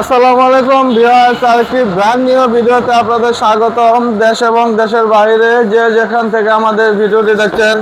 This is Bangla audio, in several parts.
আসসালামু আলাইকুম ভিউয়ার্স আরেকটি ব্র্যান্ড নিউ ভিডিওতে আপনাদের স্বাগতম। দেশ এবং দেশের বাইরে যে যেখান থেকে আমাদের ভিডিওটি দেখছেন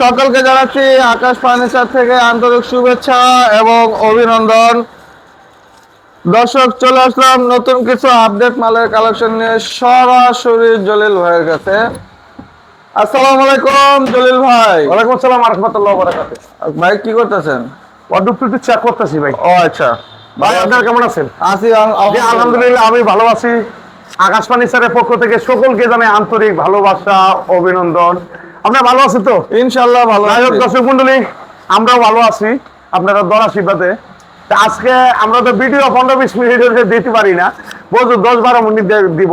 সকলকে জানাচ্ছি আকাশ ফার্নিচার থেকে আন্তরিক শুভেচ্ছা এবং অভিনন্দন। দর্শক চলে আসলাম নতুন কিছু আপডেট মালের কালেকশন নিয়ে সরাসরি জলিল ভাইয়ের কাছে। আসসালামু আলাইকুম জলিল ভাই। ওয়ালাইকুম আসসালাম বারাকাতুহ। ভাই কি করতেছেন? ওয়ার্ডরোবটা একটু চেক করতেছি ভাই। ও আচ্ছা। ভাই আপনারা কেমন আছেন? আছি আলহামদুলিল্লাহ। আমি ভালো আছি। আকাশবাণী স্যারের পক্ষ থেকে সকলকে জানাই আন্তরিক ভালোবাসা অভিনন্দন। আপনারা ভালো আছেন তো? ইনশাল্লাহ ভালো দর্শক মন্ডলী আমরাও ভালো আছি আপনারা দর আশীর্বাদে তা আজকে আমরা তো ভিডিও পনেরো বিশ মিনিটের দিতে পারি না। বলছো দশ বারো মিনিট দিব।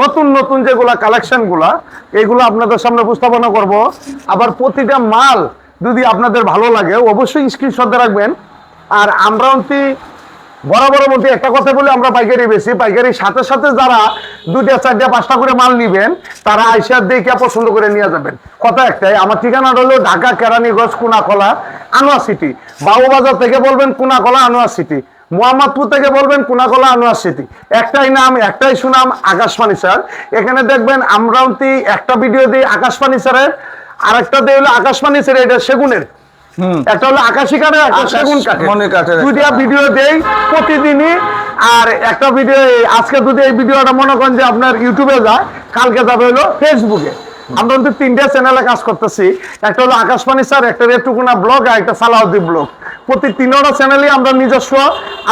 নতুন নতুন যেগুলা কালেকশনগুলা এগুলো আপনাদের সামনে উপস্থাপনা করব। আবার প্রতিটা মাল যদি আপনাদের ভালো লাগে অবশ্যই স্ক্রিনশট রাখবেন। আর আমরা বরাবর মধ্যে একটা কথা বলে আমরা পাইকারি বেশি। পাইকারির সাথে সাথে যারা দুইটা, চারটা, পাঁচটা করে মাল নিবেন, তারা আইসার দেখে পছন্দ করে নিয়ে যাবেন। কথা একটাই, আমার ঠিকানা হলো ঢাকা, কেরানীগঞ্জ, কুনাকলা, আনোয়ার সিটি। বাবুবাজার থেকে বলবেন কুনাকলা, আনোয়ার সিটি। মোহাম্মদপুর থেকে বলবেন কুনাকলা, আনোয়ার সিটি। একটাই নাম, একটাই সুনাম, আকাশবাণী স্যার। এখানে দেখবেন আমরা অন্তি একটা ভিডিও দিই আকাশবাণী স্যারের, আরেকটা দিয়ে হলো আকাশবাণী স্যার এটা সেগুনের। একটা হলো আকাশি কাঠের একটা সেগুন কাঠের। দুইটা ভিডিও দেই প্রতিদিনই। আর একটা ভিডিও আজকে যদি এই ভিডিওটা মনে করেন যে আপনার ইউটিউবে যায় কালকে যাবে হলো ফেসবুকে আমরা কিন্তু তিনটা চ্যানেলে কাজ করতেছি। একটা হলো আকাশবাণী স্যার একটা রেটুকুনা ব্লগ আর একটা সালাউদ্দিন ব্লগ প্রতি তিনটা চ্যানেলে আমরা নিজস্ব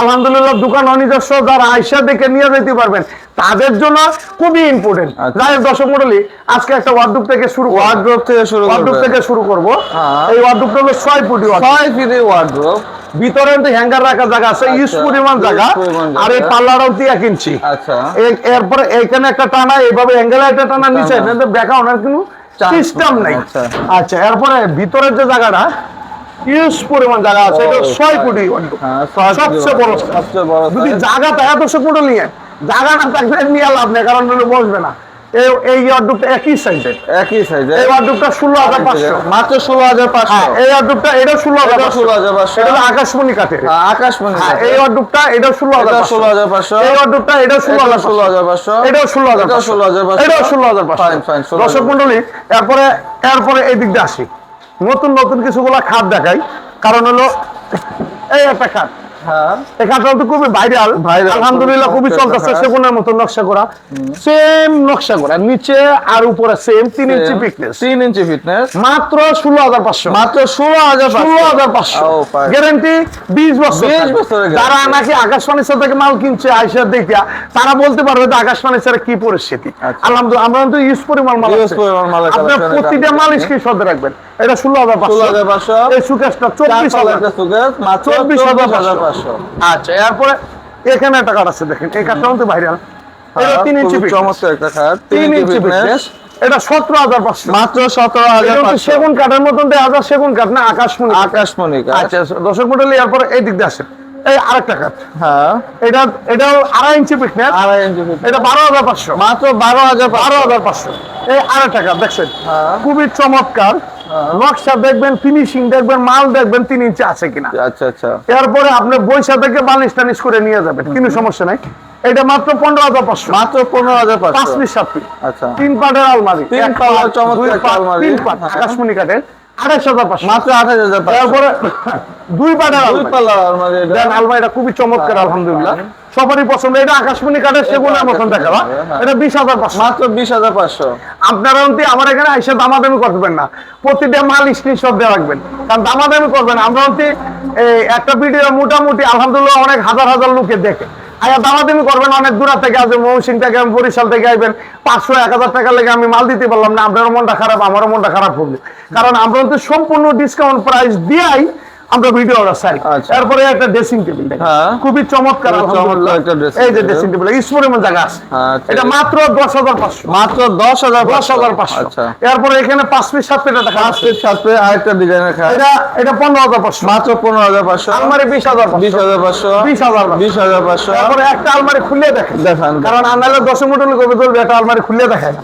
আলহামদুলিল্লাহ দোকান নিজস্ব। যারা আইসা দেখে নিয়ে যেতে পারবেন তাদের জন্য খুবই ইম্পর্টেন্ট আচ্ছা। যাই হোক দর্শক মন্ডলী আজকে একটা ওয়ার্ডরোব থেকে শুরু ওয়ার্ড্রোব থেকে শুরু ওয়ার্ডরোব থেকে শুরু করব হ্যাঁ। এই ওয়ার্ডরোবটা হলো ছয় ফুটি। ছয় ফিটের ওয়ার্ড্রোব ভিতরে কিন্তু হ্যাঙ্গার রাখার জায়গা আছে ইউজ আচ্ছা, পরিমাণ জায়গা আর এই। পাল্লাটাও দিয়ে ইঞ্চি আচ্ছা এরপরে এইখানে একটা টানা এইভাবে অ্যাঙ্গেলে একটা টানা নিচে। কিন্তু বেকা ওনার কোনো সিস্টেম নেই, আচ্ছা। এরপরে ভিতরের যে জায়গাটা ইউজ পরিমাণ জায়গা আছে এটা ছয়। ফুটি হ্যাঁ, সবচেয়ে বড় সবচেয়ে বড় যদি। জায়গা থাকে এত ফুটো নিয়ে জায়গা না থাকলে নিয়ে লাভ নেই কারণ বসবে না এই এই ওয়ার্ডরোবটা একই সাইজের একই সাইজে এই ওয়ার্ডরোবটা ষোলো হাজার পাঁচশো মাত্র ষোলো হাজার পাঁচশো হ্যাঁ এই ওয়ার্ডরোবটা এটা ষোলো হাজার এটা পাঁচশো এটা আকাশমণি কাঠের আকাশমণি হ্যাঁ, এই ওয়ার্ডরোবটা এটা ষোলো হাজার এটা পাঁচশো 16,500 এই ওয়ার্ডরোবটা এটা ষোলো হাজার ষোলো হাজার পাঁচশো এটাও ষোলো হাজার এটাও 16,500 এটাও ষোলো হাজার পাঁচশো Fine, fine, 16,500 দর্শক মন্ডলী এরপরে এরপরে এই দিক দিয়ে আসি নতুন নতুন কিছুগুলা খাট দেখাই কারণ হলো এই একটা হ্যাঁ এই খাটটা তো খুবই ভাইরাল আলহামদুলিল্লাহ খুবই খুবই চলতেছে সেগুনের মতো নকশা করা। সেম নকশা করা নিচে আর উপরে সেম তিন ইঞ্চি পিকনেস তিন ইঞ্চি ফিটনেস মাত্র ষোলো হাজার পাঁচশো। মাত্র ষোলো হাজার ষোলো হাজার পাঁচশো। গ্যারান্টি বিশ বছর 20 থাকবে। বছরের যারা নাকি থেকে মাল কিনছে আইসার দেখা তারা বলতে পারবে যে আকাশবাণীর স্যার কি পরিস্থিতি। আচ্ছা। আলহামদুলিল্লাহ আমরা কিন্তু ইউজ পরিমাণ মাল আপনার প্রতিটা মাল স্ক্রিনশট রাখবেন। এটা ষোলো হাজার ষোলো হাজার পাঁচশো। এই সুকেশটা চব্বিশ হাজার। চব্বিশ হাজার পাঁচশো। আচ্ছা এরপরে এখানে একটা কার্ড আছে দেখেন এই কার্ডটা কিন্তু ভাইরাল এটা তিন ইঞ্চি হ্যাঁ। চমৎকার একটা খাট তিন ইঞ্চি ফিটনেস এটা সতেরো হাজার পাঁচশো। মাত্র সতেরো হাজার সেগুন কাঠের মতন সেগুন কাঠ না আকাশমণি আকাশমণি আচ্ছা দর্শক মন্ডলী এরপরে এই দিক দিয়ে আসেন। এই আরেকটা কাঠ হ্যাঁ। এটা এটাও আড়াই ইঞ্চি পিকনেস আড়াই ইঞ্চি। এটা বারো হাজার পাঁচশো। মাত্র বারো হাজার বারো হাজার পাঁচশো। এই আরেকটা কাঠ দেখছেন? হ্যাঁ। খুবই চমৎকার। নকশা দেখবেন ফিনিশিং দেখবেন মাল দেখবেন তিন ইঞ্চি আছে কিনা। আচ্ছা আচ্ছা। এরপরে আপনি বৈশা থেকে বালিশ টানিশ করে নিয়ে যাবেন কিন্তু সমস্যা নাই। এটা মাত্র পনেরো হাজার পাঁচশো। মাত্র পনেরো হাজার পাঁচ পিস সাত পিস। আচ্ছা। তিন পাটের আলমারি। তিন পাট, চমৎকার আলমারি। তিন পাট হ্যাঁ। আকাশমণি কাঠের। আড়াইশ হাজার পাঁচশো। মাত্র আঠাশ হাজার তারপরে দুই পাটের দুই আলমারি। পাল্লা আলমারি এটা। খুবই চমৎকার হ্যাঁ, আলহামদুলিল্লাহ। হ্যাঁ। সবারই পছন্দ এটা আকাশমণি কাঠের সেগুনের মতন দেখাবা হ্যাঁ। এটা বিশ হাজার পাঁচশো। মাত্র বিশ হাজার পাঁচশো। আপনারা অন্তি আমার এখানে এসে দামাদামি করবেন না। প্রতিটা মাল স্ক্রিনশট দিয়ে রাখবেন। কারণ দামাদামি করবেন আমরা অন্তি একটা ভিডিও মোটামুটি আলহামদুলিল্লাহ অনেক হাজার হাজার লোকে দেখে। আয়া দামাদামি করবেন, অনেক দূর থেকে আসবেন মৌসিং থেকে আমি বরিশাল থেকে আসবেন, পাঁচশো, এক হাজার টাকা লেগে আমি মাল দিতে পারলাম না, আপনারও মনটা খারাপ, আমারও মনটা খারাপ হবে। কারণ আমরা তো সম্পূর্ণ ডিসকাউন্ট প্রাইস দিয়াই আমরা ভিডিও চাই আচ্ছা। এরপরে একটা ড্রেসিং টেবিল হ্যাঁ। খুবই চমৎকার খুবই চমৎকার এই যে ড্রেসিং টেবিল ইসপরিমাণ জায়গা আছে। হ্যাঁ, এটা মাত্র দশ হাজার পাঁচশো। মাত্র দশ হাজার দশ হাজার পাঁচশো। আচ্ছা। এরপরে এখানে পাঁচ পিস সাত পিস টাকা পাঁচ ফিট সাত ফিট আরেকটা ডিজাইনের খাট এটা এটা পনেরো হাজার পাঁচশো। মাত্র পনেরো হাজার পাঁচশো। আলমারি বিশ হাজার বিশ হাজার পাঁচশো। বিশ হাজার বিশ হাজার পাঁচশো। তারপরে একটা আলমারি খুলে দেখেন। দেখান। কারণ আনালে দশ মিনিট কবে তুলবে একটা আলমারি খুলে দেখায়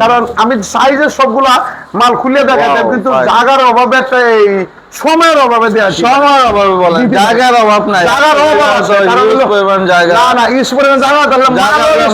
কারণ আমি সাইজের সবগুলা মাল খুলে দেখাই কিন্তু. জায়গার অভাবে একটা এই সময়ের অভাবে দেয়া সময়ের অভাবে বলেন জায়গার অভাব নাই। জায়গার অভাব আছে, পরিমাণ জায়গা। না না ইউজ পরিমাণ জায়গা তাহলে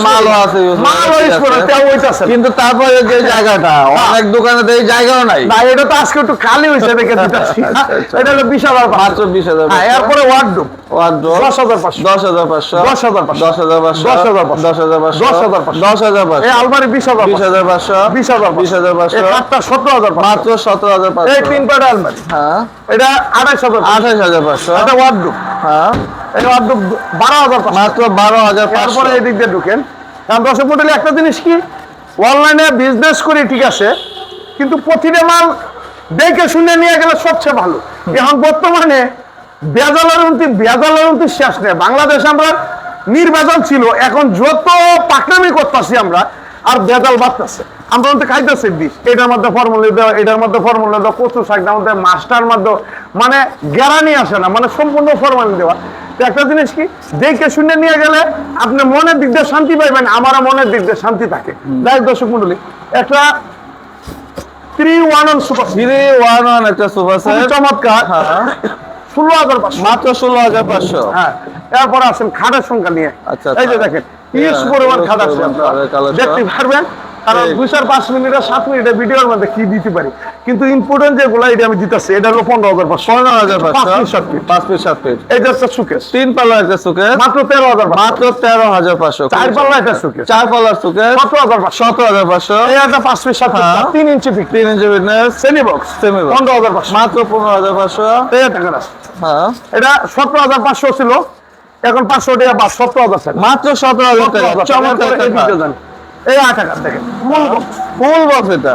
মালও আছে মালও ইউজ করে, আছে। হইতাছে। কিন্তু তারপরে যে জায়গাটা অনেক দোকানে তো এই জায়গাও নাই। না এটা তো আজকে একটু খালি হয়েছে দেখে দিতেছি। আচ্ছা, আচ্ছা। এটা হলো বিশ হাজার পাঁচশো। বিশ হাজার হ্যাঁ এরপরে Wardrobe, দশ হাজার পাঁচশো দশ হাজার পাঁচশো দশ হাজার পাঁচশো। দশ হাজার পাঁচশো দশ হাজার পাঁচশো। দশ হাজার পাঁচশো দশ হাজার পাঁচশো। দশ হাজার পাঁচশো আলমারি বিশ হাজার বিশ হাজার পাঁচশো বিশ হাজার বিশ হাজার পাঁচশো এই সতেরো হাজার মাত্র সতেরো হাজার এই তিন পাটা আলমারি হ্যাঁ এটা আঠাশ হাজার আঠাশ হাজার পাঁচশো এটা ওয়ার্ডরোব হ্যাঁ এই ওয়ার্ডরোব বারো হাজার মাত্র বারো হাজার পাঁচশো তারপরে এই দিক দিয়ে ঢুকেন কারণ দর্শক মন্ডলী একটা জিনিস কি অনলাইনে বিজনেস করি ঠিক আছে কিন্তু প্রতিটা মাল দেখে শুনে নিয়ে গেলে সবচেয়ে ভালো এখন বর্তমানে বেজালের বেজালের শেষ নেই। বাংলাদেশ আমরা নির্বাচন ছিল এখন যত পাকনামি করতেছি আমরা আর বেজাল বাড়তেছে। আমরা তো খাইতেছি বিষ। এটার মধ্যে ফর্মুলা দেওয়া এটার মধ্যে ফর্মুলা দেওয়া কচু মধ্যে মাছটার মধ্যে মানে গ্যারানি আসে না মানে সম্পূর্ণ ফর্মালি দেওয়া। তো একটা জিনিস কি দেখে শুনে নিয়ে গেলে আপনি মনের দিক দিয়ে শান্তি পাইবেন আমারও মনের দিক দিয়ে শান্তি থাকে। দেখ দর্শক মন্ডলী একটা three one on super three one one একটা সেট চমৎকার। হ্যাঁ। ষোলো হাজার পাঁচশো মাত্র ষোলো হাজার পাঁচশো হ্যাঁ এরপরে আসেন খাটের সংখ্যা নিয়ে আচ্ছা, এই যে আচ্ছা। দেখেন ইউজ পরিমাণ খাট আছে। দেখতে পারবেন কারণ দুই চার পাঁচ মিনিটের সাত মিনিটের ভিডিওর মধ্যে কি দিতে পারি? কিন্তু ইম্পর্টেন্ট যেগুলো এটা আমি দিতেছি। এটা হলো পনেরো হাজার পাঁচশো। পনেরো হাজার পাঁচ পাঁচশো সাত পিস। পাঁচ পিস সাত পিস। এটা হচ্ছে সুকেশ তিন পাল্লার একটা মাত্র তেরো হাজার মাত্র তেরো হাজার পাঁচশো। চার পাল্লা একটা সুকেশ চার পাল্লার সতেরো হাজার পাঁচশো। সতেরো হাজার পাঁচশো। পাঁচ পিস সাত হ্যাঁ। তিন ইঞ্চি ফিট তিন inch fitness semi box semi পনেরো হাজার পাঁচশো। মাত্র পনেরো হাজার পাঁচশো। হ্যাঁ। এটা সতেরো হাজার পাঁচশো ছিল। এখন পাঁচশো টাকা বা সতেরো হাজার মাত্র সতেরো হাজার টাকা। চমৎকার এই আট টাকা। দেখেন ফুল বক্স। ফুল বক্স এটা।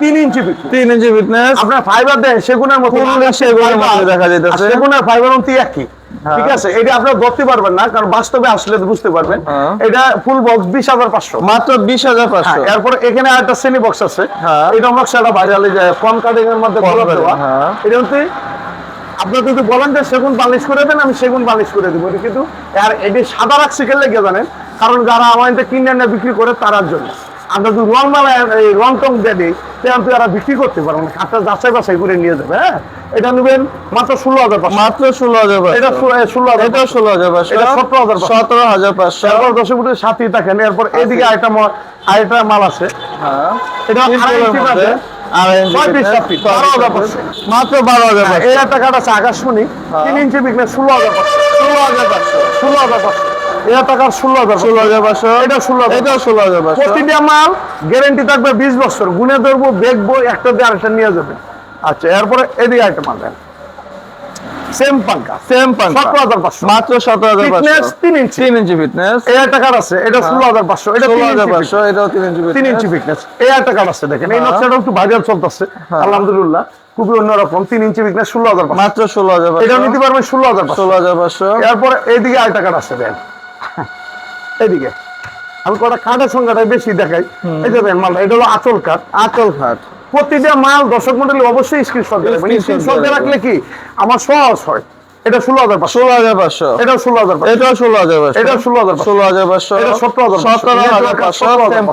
তিন ইঞ্চি তিন ইঞ্চি ফিটনেস আপনার ফাইবার দেন সেগুনের মতো সেগুনের মতো দেখা যাইতেছে। সেগুনের ফাইবার অন্তি একই। হ্যাঁ। ঠিক আছে? এটা আপনার ধরতে পারবেন না কারণ বাস্তবে আসলে বুঝতে পারবেন। হ্যাঁ। এটা ফুল বক্স বিশ হাজার পাঁচশো। মাত্র বিশ হাজার পাঁচশো। এরপর এখানে একটা শ্রেণি বক্স আছে। হ্যাঁ। এটা নকশাটা ভাইরালে যায় কাটিং এর মধ্যে। এটা হচ্ছে আপনার যদি বলেন যে সেগুন পালিশ করে দেন আমি সেগুন বালিশ করে দেবো। কিন্তু আর এটি সাদা রাখছি কেন লেগে জানেন? কারণ যারা আমাদের কিনে এনে বিক্রি করে তারার জন্য। আমরা যদি রং এই রং টং দিয়ে দিই তখন তো এরা বিক্রি করতে পারব না। খাটটা যাচাই বাছাই করে নিয়ে যাবে হ্যাঁ? এটা নেবেন মাত্র ষোলো হাজার মাত্র ষোলো হাজার এটা ষোলো- হাজার এটাও ষোলো হাজার এটা 17,500 সতেরো হাজার পাঁচশো। তারপর দশ ফুটের সাথে থাকেন এরপর এদিকে ম- আরেকটা মাল আছে। হ্যাঁ। এটা তিন ইঞ্চি মধ্যে। আছে। হাজার পিস। মাত্র বারো হাজার হ্যাঁ, এই আছে আকাশমণি। তিন ইঞ্চি বিকলে ষোলো হাজার পাঁচশো। ষোলো হাজার পাঁচশো। ষোলো হাজার এই টাকা ষোলো হাজার ষোলো হাজার পাঁচশো এটা ষোলো হাজার এটাও ষোলো হাজার পাঁচশো প্রতিটা মাল গ্যারেন্টি থাকবে বিশ বছর। গুনে ধরবো দেখব একটা দিয়ে আরেকটা নিয়ে যাবে। আচ্ছা এরপরে এদিকে একটা মাল দেন। সেম পাঙ্কা সেম পান সতেরো হাজার পাঁচশো। মাত্র সতেরো হাজার ফিটনেস তিন ইঞ্চি তিন ইঞ্চি ফিটনেস এই একটা কার্ড আছে এটা ষোলো হাজার পাঁচশো এটা ষোলো হাজার ইঞ্চি পাঁচশো এটাও তিন ইঞ্চি তিন ইঞ্চি ফিটনেস এই একটা কার্ড আছে দেখেন। এই হ্যাঁ। নকশাটা একটু ভাইরাল চলতেছে। আলহামদুলিল্লাহ খুবই অন্যরকম। তিন ইঞ্চি ফিটনেস ষোলো হাজার মাত্র ষোলো হাজার এটা নিতে পারবেন ষোলো হাজার ষোলো হাজার পাঁচশো। এরপরে এইদিকে আরেকটা কার্ড আছে দেন এইদিকে। আমি কটা কার্ডের সংখ্যাটা বেশি দেখাই। এই যে মালটা এটা হলো আচল কার্ড। আচল খাট প্রতিটা মাল দর্শক মন্ডলী অবশ্যই স্ক্রিনশট দেবে Screenshot স্ক্রিনশট দেবে। রাখলে কি? আমার সহজ হয়। এটা ষোলো হাজার পাঁচশো। ষোলো হাজার পাঁচশো। এটাও ষোলো হাজার এটাও ষোলো হাজার পাঁচশো। এটাও 16,500 ষোলো হাজার পাঁচশো। এটা সতেরো হাজার সতেরো হাজার পাঁচশো।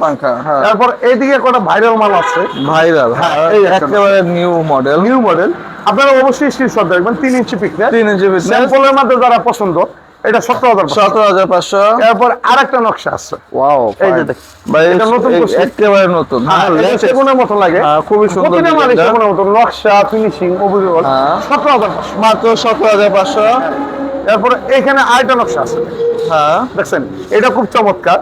পাঙ্খা হ্যাঁ। তারপর এইদিকে কটা ভাইরাল মাল আছে। ভাইরাল হ্যাঁ, এই এই একেবারে নিউ মডেল নিউ মডেল আপনারা অবশ্যই স্ক্রিনশট দেখবেন তিন ইঞ্চি পিকচার তিন ইঞ্চি ফিটনেস স্যাম্পলের মধ্যে যারা পছন্দ এটা সতেরো হাজার সতেরো হাজার পাঁচশো। এরপর আরেকটা নকশা আছে। ওয়াও এই যে দেখ। ভাই এটা নতুন একেবারে নতুন। হ্যাঁ, হ্যাঁ। সেগুনের মতো লাগে। হ্যাঁ, খুবই সুন্দর। সেগুনের মতো নকশা ফিনিশিং। সতেরো হাজার মাত্র সতেরো হাজার পাঁচশো। এরপরে এখানে আরেকটা নকশা আছে। হ্যাঁ। দেখছেন? এটা খুব চমৎকার।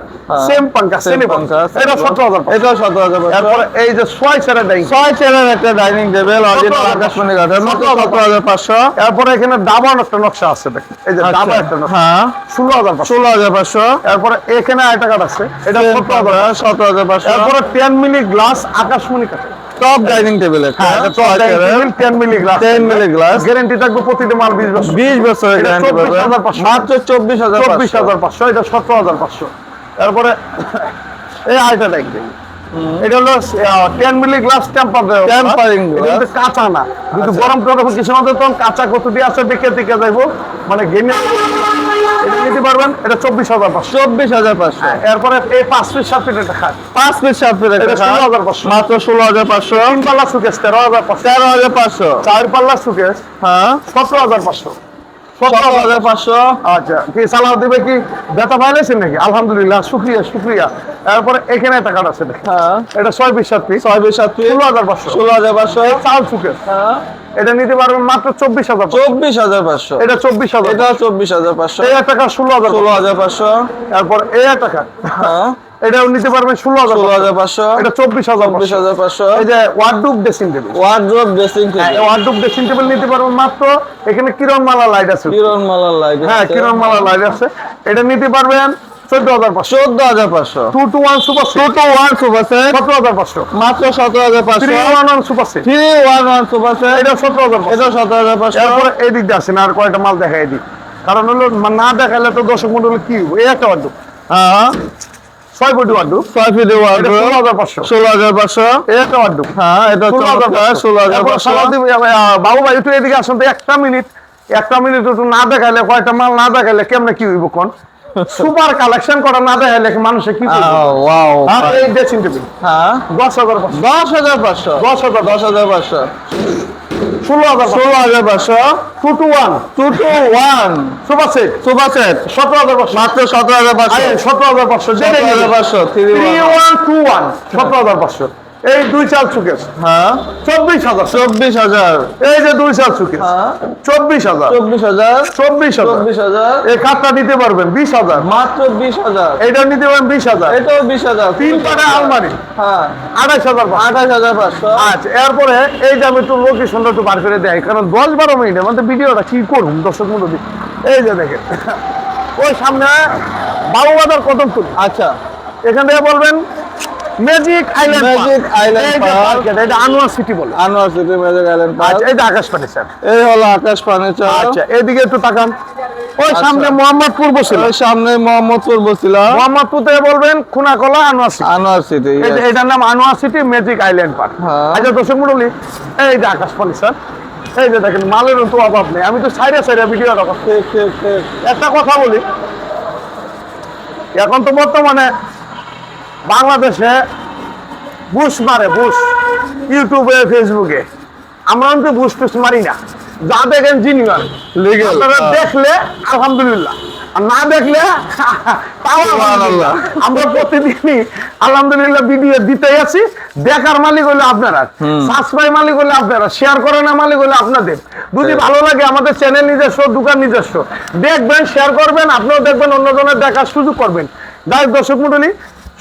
সেম পাঙ্কা সেমি পাঙ্কা এটা সতেরো হাজার পাঁচশো। সতেরো হাজার এরপরে এই যে ছয় সেরা ডাইং ছয় চেয়ারের একটা ডাইনিং টেবিল অরিজিনাল আকাশমণি কাঠের মাত্র সতেরো হাজার পাঁচশো। এরপরে এখানে ডাবর একটা নকশা আছে দেখেন। এই যে ডাবর একটা নকশা। হ্যাঁ। ষোলো হাজার ষোলো হাজার পাঁচশো। এরপরে এখানে আরেকটা কাঠ আছে। এটা সতেরো হাজার সতেরো হাজার পাঁচশো। এরপরে টেন মিলি গ্লাস আকাশমণি কাঠে টপ ডাইনিং টেবিল হ্যাঁ ten milli glass milli glass guarantee থাকবে প্রতিটা মাল বিশ বছর। বিশ বছরের এটা গ্যারান্টি পাবেন। 24,500 মাত্র চব্বিশ হাজার চব্বিশ হাজার পাঁচশো এটা সতেরো হাজার পাঁচশো। তারপরে এই আইটা দেখবেন এটা হলো ten milli glass temper Tampering glass। কাঁচা না। কিন্তু আচ্ছা। গরম করে কিছু মধ্যে তখন কাঁচা কতটি আছে দেখে দেখে যাইবো। মানে গেমে এটা নিতে পারবেন এটা চব্বিশ হাজার পাঁচশো। চব্বিশ হাজার পাঁচশো। এরপরে এই পাঁচ পিস সাত পিস এটা খায় পাঁচ পিস সাত পিস এটা 16,500 মাত্র ষোলো হাজার পাঁচশো। তিন পাল্লা সুকেশ তেরো হাজার পাঁচশো। তেরো হাজার পাঁচশো। চার পাল্লা সুকেশ হ্যাঁ। হাজার পাঁচশো সতেরো হাজার পাঁচশো। আচ্ছা কি সালাহ দিবে কি? ব্যথা পাইলেছেন নাকি? আলহামদুলিল্লাহ শুক্রিয়া শুক্রিয়া। এরপরে এখানে একটা আছে হ্যাঁ। এটা ছয় পিস সাত পিস ছয় পিস সাত পিস ষোলো হাজার পাঁচশো। ষোলো হাজার পাঁচশো। চাল সুকেশ হ্যাঁ। এটা নিতে পারবেন মাত্র চব্বিশ হাজার চব্বিশ হাজার পাঁচশো। এটা চব্বিশ হাজার। এটা চব্বিশ হাজার পাঁচশো। এই টাকা ষোলো হাজার ষোলো হাজার পাঁচশো। এরপর এই টাকা হ্যাঁ। এটাও নিতে পারবেন ষোলো হাজার ষোলো হাজার পাঁচশো। এটা চব্বিশ হাজার চব্বিশ হাজার পাঁচশো। এই যে wardrobe dressing table wardrobe dressing table wardrobe dressing table নিতে পারবেন মাত্র। এখানে কিরণ মালা লাইট আছে। কিরণ মালার লাইট হ্যাঁ কিরণ মালা লাইট আছে। এটা নিতে পারবেন চোদ্দ হাজার পাঁচশো। চোদ্দ হাজার পাঁচশো। Two two one super two two one super সতেরো হাজার পাঁচশো। মাত্র সতেরো হাজার পাঁচশো। Three one one super set three one one super এটা সতেরো হাজার পাঁচশো। এটা সতেরো হাজার পাঁচশো। এরপরে এই দিক দিয়ে আসেন আর কয়টা মাল দেখা এদিক? কারণ হলো না দেখালে তো দর্শক মন্ডল কি হইবো? এই একটা হ্যাঁ। ছয় ফিট ষোলো হাজার পাঁচশো। ষোলো হাজার পাঁচশো। হ্যাঁ এটা ষোলো হাজার পাঁচশো। ষোলো হাজার পাঁচশো। সালাদ দিবে, আহ, বাবু ভাই একটু এদিকে আসুন তো একটা মিনিট। একটা মিনিট একটু না দেখাইলে কয়টা মাল না দেখাইলে কেমনে কি হইব কোন? সুপার কালেকশন করা না দেখাইলে মানুষে কি ওয়াও এই ড্রেসিং টেবিল। হ্যাঁ। দশ হাজার পাঁচশো। দশ হাজার পাঁচশো। দশ হাজার দশ হাজার পাঁচশো। ষোলো হাজার ষোলো হাজার পাঁচশো। Two two one two two one super set super set সতেরো হাজার পাঁচশো। মাত্র সতেরো হাজার পাঁচশো। সতেরো হাজার পাঁচশো। সতেরো হাজার পাঁচশো থ্রি ওয়ান টু ওয়ান সতেরো হাজার পাঁচশো। এই দুই চাল সুকেশ হ্যাঁ। চব্বিশ হাজার। চব্বিশ হাজার। এই যে দুই চাল সুকেশ হ্যাঁ। চব্বিশ হাজার। চব্বিশ হাজার। চব্বিশ হাজার। চব্বিশ হাজার। এই কাঠটা নিতে পারবেন বিশ হাজার। মাত্র বিশ হাজার। এটা নিতে পারবেন বিশ হাজার। এটাও বিশ হাজার। তিন পাটা আলমারি। হ্যাঁ। আঠাশ হাজার আঠাশ হাজার পাঁচশো। আচ্ছা এরপরে এই যে আমি একটু লোকেশনটা একটু বার করে দেয় কারণ দশ বারো মিনিটের মধ্যে ভিডিওটা কি করুন দর্শক মন্ডলী? এই যে দেখেন। ওই সামনে বাবু বাজার কদমপুর আচ্ছা। এখান থেকে বলবেন magic island Magic Island Park। এটা আনোয়ার সিটি বলে। Anwar city magic island park আচ্ছা যে আকাশ পানি স্যার। এই হলো আকাশ ফার্নিচার আচ্ছা এদিকে একটু তাকান। ওই আচ্ছা। সামনে মোহাম্মদপুর ওই সামনে মোহাম্মদপুর বসছিলাম মোহাম্মদপুর থেকে বলবেন খুনাকলা আনোয়ার সিটি আনোয়ার সিটি এটার নাম Anwar city magic island park. আচ্ছা দর্শক মন্ডলী এই যে আকাশ পানি স্যার। এই যে দেখেন মালের তো অভাব নেই। আমি তো সাইডে সাইডে ভিডিও রাখা একটা কথা বলি। এখন তো বর্তমানে বাংলাদেশে বুশ মারে বুশ। ইউটিউবে ফেসবুকে আমরা তো বুশ টুস মারি না। যা দেখেন জিনিয়ার আপনারা হ্যাঁ। দেখলে আলহামদুলিল্লাহ। আর না দেখলে আমরা প্রতিদিনই আলহামদুলিল্লাহ ভিডিও দিতেই আছি। দেখার মালিক হলো আপনারা। সাবস্ক্রাইব মালিক হলো আপনারা। শেয়ার করে না মালিক হলো আপনাদের। যদি ভালো লাগে আমাদের চ্যানেল নিজস্ব দোকান নিজস্ব। দেখবেন শেয়ার করবেন আপনিও দেখবেন অন্যজনের দেখার সুযোগ করবেন। যাই দর্শক মন্ডলী